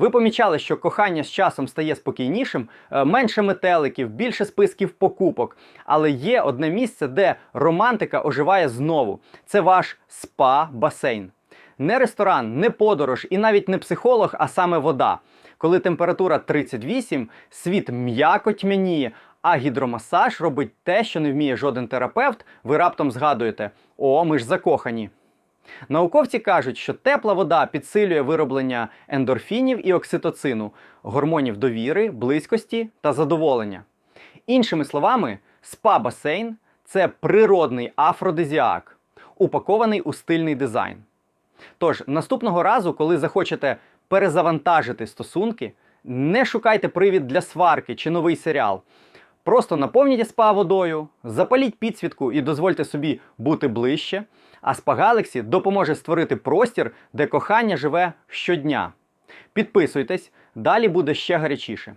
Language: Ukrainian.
Ви помічали, що кохання з часом стає спокійнішим, е, менше метеликів, більше списків покупок. Але є одне місце, де романтика оживає знову. Це ваш спа-басейн. Не ресторан, не подорож і навіть не психолог, а саме вода. Коли температура 38, світ м'яко тьмяніє, а гідромасаж робить те, що не вміє жоден терапевт, ви раптом згадуєте: о, ми ж закохані. Науковці кажуть, що тепла вода підсилює вироблення ендорфінів і окситоцину, гормонів довіри, близькості та задоволення. Іншими словами, спа-басейн це природний афродизіак, упакований у стильний дизайн. Тож, наступного разу, коли захочете перезавантажити стосунки, не шукайте привід для сварки чи новий серіал. Просто наповніть спа водою, запаліть підсвітку і дозвольте собі бути ближче. А спа Galaxy допоможе створити простір, де кохання живе щодня. Підписуйтесь, далі буде ще гарячіше.